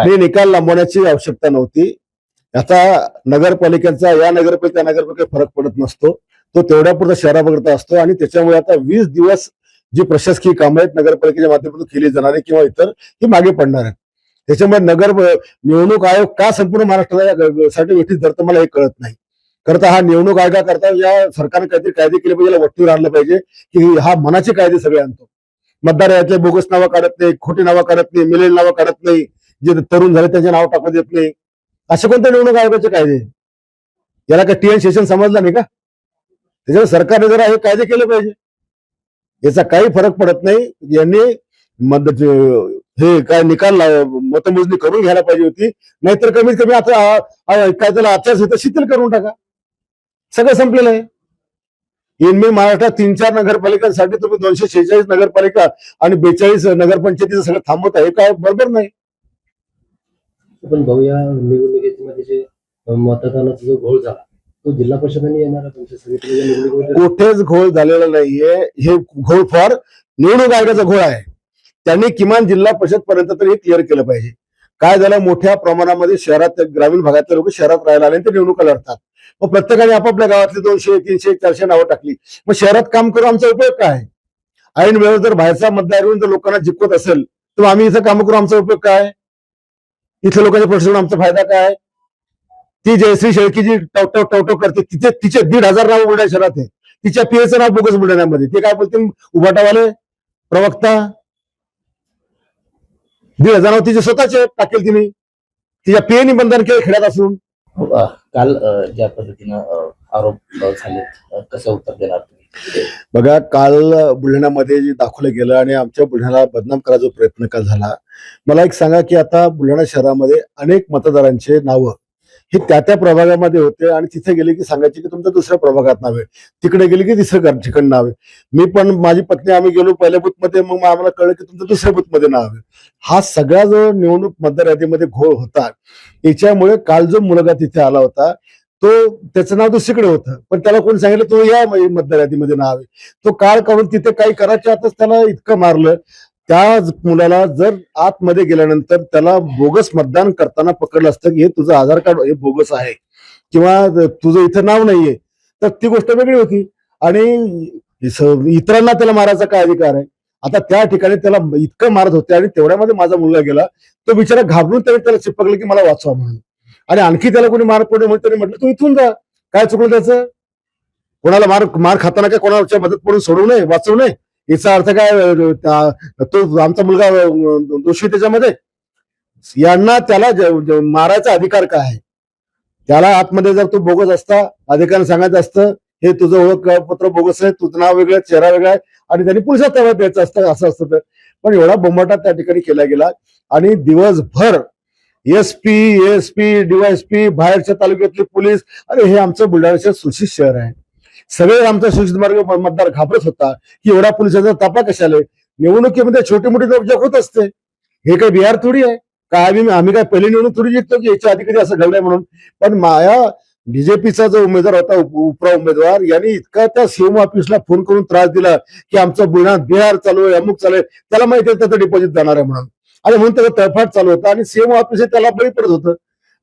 आणि निकाल लांबवण्याची आवश्यकता नव्हती. आता नगरपालिकेचा या नगरपालिका त्या नगरपालिकेत फरक पडत नसतो. तो तेवढ्यापुरता शहरापुरता असतो आणि त्याच्यामुळे आता वीस दिवस जी प्रशासकीय कामं आहेत नगरपालिकेच्या माध्यमातून केली जाणारी किंवा इतर ही मागे पडणार आहेत. त्याच्यामुळे नगर निवडणूक आयोग का संपूर्ण महाराष्ट्राला साठी वेठीत धरतं मला हे कळत नाही. करता हा निवडणूक आयोगाकरता या सरकारने काहीतरी कायदे केले पाहिजे याला राहिलं आणलं पाहिजे की हा मनाचे कायदे सगळे आणतो. मतदार यातले बोगस नावं काढत नाही खोटी नावं काढत नाही मिलेल नावं काढत नाही. जे तरुण झाले त्यांचे नाव टाकू देत नाही. असे कोणते निवडणूक आयोगाचे कायदे? याला काय टीएन सेशन समजला नाही का? त्याच्यावर सरकारने जरा हे कायदे केले पाहिजे. याचा काही फरक पडत नाही. यांनी मदत हे काय निकाल मतमोजणी करून घ्यायला पाहिजे होती. नाहीतर कमीत कमी आता काय त्याला आचारसंहिता शिथिल करून टाका. सगळं संपलेलं आहे. इनमी महाराष्ट्रात तीन चार नगरपालिकांसाठी तुम्ही दोनशे शेहेचाळीस नगरपालिका आणि बेचाळीस नगरपंचायतीचं सगळं थांबवत आहे हे काय बरोबर नाही. पण भाऊ या निवडणुकीमध्ये जे मतदानाचा जो घोळ झाला तो जिल्हा परिषदेने येणार निवडणुकीमध्ये कुठेच घोळ झालेला नाहीये. हे घोळ फार निवडणूक आयोगाचा घोळ आहे. त्यांनी किमान जिल्हा परिषद पर्यंत तरी क्लिअर केलं पाहिजे. काय झालं? मोठ्या प्रमाणामध्ये शहरात ग्रामीण भागातले लोक शहरात राहायला आले ते निवडणुका लढतात. मग प्रत्येकाने आपापल्या गावातले दोनशे तीनशे चारशे नावं टाकली. मग शहरात काम करून आमचा उपयोग काय? ऐन वेळ जर बाहेरचा मतदार येऊन जर लोकांना जिंकवत असेल तर आम्ही इथं काम करू आमचा उपयोग काय? इथल्या लोकांच्या प्रश्न आमचा फायदा काय? ती जयश्री शेळकी जी टवटव टवटव करते. तिचे तिचे दीड हजार नाव बुलढाणा शहरात आहे. तिच्या पीएचं नाव बोगस बुलढाण्यामध्ये. ते काय बोलते उभाटावाले प्रवक्ता? दीड हजार नाव तिचे स्वतःचे टाकेल तिने. तिच्या पीएनी बंधन केलं खेड्यात असून. काल ज्या पद्धतीनं आरोप झाले कसं उत्तर देणार तुम्ही? बघा काल बुलढाण्यामध्ये जे दाखवलं गेलं आणि आमच्या बुलढाण्याला बदनाम करायचा प्रयत्न का झाला मला एक सांगा की आता बुलढाणा शहरामध्ये अनेक मतदारांचे नावं हे त्या त्या प्रभागामध्ये होते आणि तिथे गेले की सांगायचे की तुमच्या दुसऱ्या प्रभागात नाव आहे तिकडे गेले की तिसरं गा- ठिकाण नाव आहे. मी पण माझी पत्नी आम्ही गेलो पहिल्या बुथमध्ये मग आम्हाला कळलं की तुमचं दुसऱ्या बुथमध्ये नाव आहे. हा सगळा जो निवडणूक मतदार यादीमध्ये घोळ होता याच्यामुळे काल जो मुलगा तिथे आला होता तो त्याचं नाव दुसरीकडे होतं. पण त्याला कोणी सांगितलं तो या मतदार यादीमध्ये नाव आहे. तो काळ काढून तिथे काही करायच्या आतच त्याला इतकं मारलं. त्या मुलाला जर आतमध्ये गेल्यानंतर त्याला बोगस मतदान करताना पकडलं असतं की हे तुझं आधार कार्ड हे बोगस आहे. किंवा तुझं इथं नाव नाहीये. तर ती गोष्ट वेगळी होती. आणि इतरांना त्याला मारायचा काय अधिकार आहे? आता त्या ठिकाणी त्याला इतकं मारत होते आणि तेवढ्यामध्ये माझा मुलगा गेला. तो बिचारा घाबरून त्याने त्याला चिपकलं की मला वाचवा म्हणून. आणि आणखी त्याला कोणी मार पडले म्हणून त्याने म्हटलं तू इथून जा. काय चुकलं त्याचं? कोणाला मार मार खाताना काय कोणाच्या मदत पडून सोडू नये वाचवू नये? याचा अर्थ काय तो आमचा मुलगा दोषी त्याच्यामध्ये. यांना त्याला मारायचा अधिकार काय आहे? त्याला आतमध्ये जर तो बोगस असता अधिकाऱ्यांना सांगायचं असतं हे तुझं ओळखपत्र बोगस आहे तुझं नाव वेगळं चेहरा वेगळा आहे आणि त्यांनी पोलिसात द्यायचं असतं असं असतं तर. पण एवढा बोंबाटा त्या ठिकाणी केला गेला. आणि दिवसभर एसपी एस पी डीवायएसपी बाहेरच्या तालुक्यातले पोलीस अरे हे आमचं बुलढाण्याचं सुशित शहर आहे. सगळे आमचा सुशित मार्ग मतदार घाबरत होता की एवढा पोलिसांचा तपा कशाला आले निवडणुकीमध्ये छोटी मोठी नोकझोक होत असते हे काही बिहार थोडी आहे? काय आम्ही आम्ही काय पहिली निवडणूक थोडी जिंकतो की याच्या आधी कधी असं घडलंय म्हणून? पण माया बीजेपीचा जो उमेदवार होता उप- उपरा उमेदवार यांनी इतका त्या सीएम ऑफिसला फोन करून त्रास दिला की आमचं बुलढाणा बिहार चालू आहे अमुक चालू आहे. त्याला माहिती आहे त्याचं डिपॉझिट जाणार आहे म्हणून. आणि म्हणून त्याचा तळफाट चालू होता आणि सीएम ऑफिस त्याला बळी पडत होतं.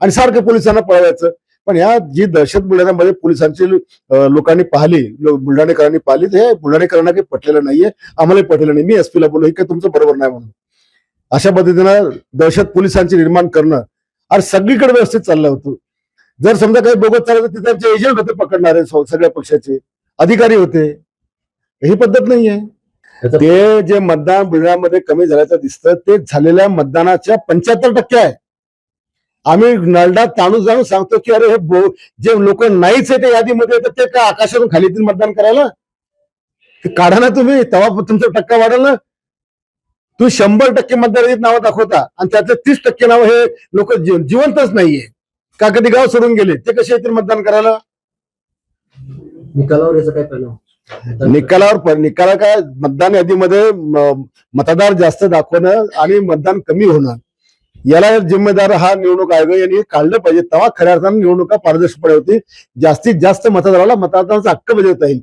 आणि सारखं पोलिसांना पळवायचं. पण या जी दहशत बुलढाण्यामध्ये पोलिसांची लोकांनी पाहिली बुलढाणेकरांनी पाहिली तर हे बुलढाणेकरांना काही पटलेलं नाहीये. आम्हालाही पटलेलं नाही. मी एसपीला बोललो हे काही तुमचं बरोबर नाही म्हणून. अशा पद्धतीनं दहशत पोलिसांची निर्माण करणं आणि सगळीकडे व्यवस्थित चाललं होतं. जर समजा काही बोगत चाललं तर तिथे एजंट होते पकडणारे सगळ्या पक्षाचे. अधिकारी होते. ही पद्धत नाहीये. आहे ते जे मतदान बुलढाण्यामध्ये कमी झाल्याचं दिसतं ते झालेल्या मतदानाच्या पंच्याहत्तर टक्के आहे. आम्ही नरडा ताणून जाणून सांगतो की अरे हे जे लोक नाहीच आहे त्या यादीमध्ये तर ते काय आकाशातून खाली येतील मतदान करायला? ते काढा ना तुम्ही तेव्हा तुमचा टक्का वाढेल ना. तुम्ही शंभर टक्के मतदार यादीत नावं दाखवता आणि त्यातले तीस टक्के नाव हे लोक जिवंतच नाहीये. का कधी गाव सोडून गेले? ते कसे येतील मतदान करायला? निकालावर याचा काय परिणाम? निकालावर निकाला काय मतदान यादीमध्ये मतदार जास्त दाखवणं आणि मतदान कमी होणं. याला जिम्मेदार हा निवडणूक आयोग यांनी काढलं पाहिजे. तेव्हा खऱ्या अर्थानं निवडणुका पारदर्शकपणे होती जास्तीत जास्त मतदाराला मतदारांचा हक्क बजावता येईल.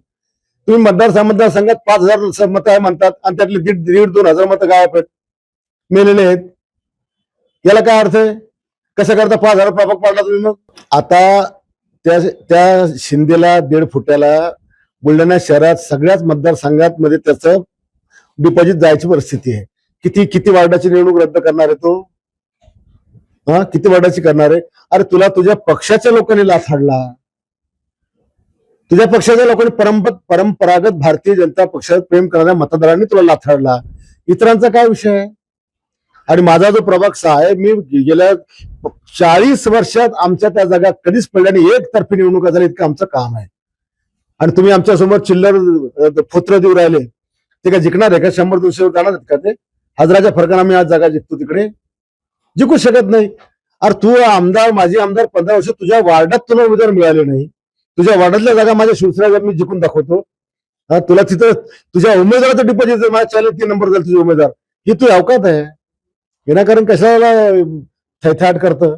तुम्ही मतदार मतदारसंघात पाच हजार मतं आहे म्हणतात आणि त्यातले दीड दीड दोन हजार मतं गावात आहेत. मेलेले आहेत. याला काय अर्थ आहे? कसं करता पाच हजार प्रभाग पाडला तुम्ही मग? आता त्या त्या शिंदेला दीड फुट्याला बुलढाणा शहरात सगळ्याच मतदारसंघात मध्ये त्याचं डिपॉझिट जायची परिस्थिती आहे. किती किती वार्डाची निवडणूक रद्द करणार आहे तो? हा किती वार्डाची करणार आहे? अरे तुला तुझ्या पक्षाच्या लोकांनी लाथ हाडला तुझ्या पक्षाच्या लोकांनी परंप परंपरागत भारतीय जनता पक्षात प्रेम करणाऱ्या मतदारांनी तुला लाथ हाडला इतरांचा काय विषय आहे? आणि माझा जो प्रभाग सहा आहे मी गेल्या चाळीस वर्षात आमच्या त्या जागा कधीच पडल्याने एक तर्फी निवडणुका झाल्या इतकं आमचं काम आहे. आणि तुम्ही आमच्यासमोर चिल्लर अ, फुत्र देऊ राहिले. ते काय जिंकणार आहे का? शंभर दोनशे जाणार आहेत का ते? हजाराच्या फरकानं आम्ही आज जागा जिंकतो तिकडे. जिंकू शकत नाही. अरे तू आमदार माझी आमदार पंधरा वर्ष तुझ्या वार्डात तुला उमेदवार मिळाले नाही. तुझ्या वार्डातल्या जागा माझ्या शिवसेना मी जिंकून दाखवतो. तुला तिथं तुझ्या उमेदवाराचं डिपॉझिट माझ्या चालेल तीन नंबर झाला तुझे उमेदवार. ही तू अवकात आहे. विनाकारण कशाला थैथाट करतं?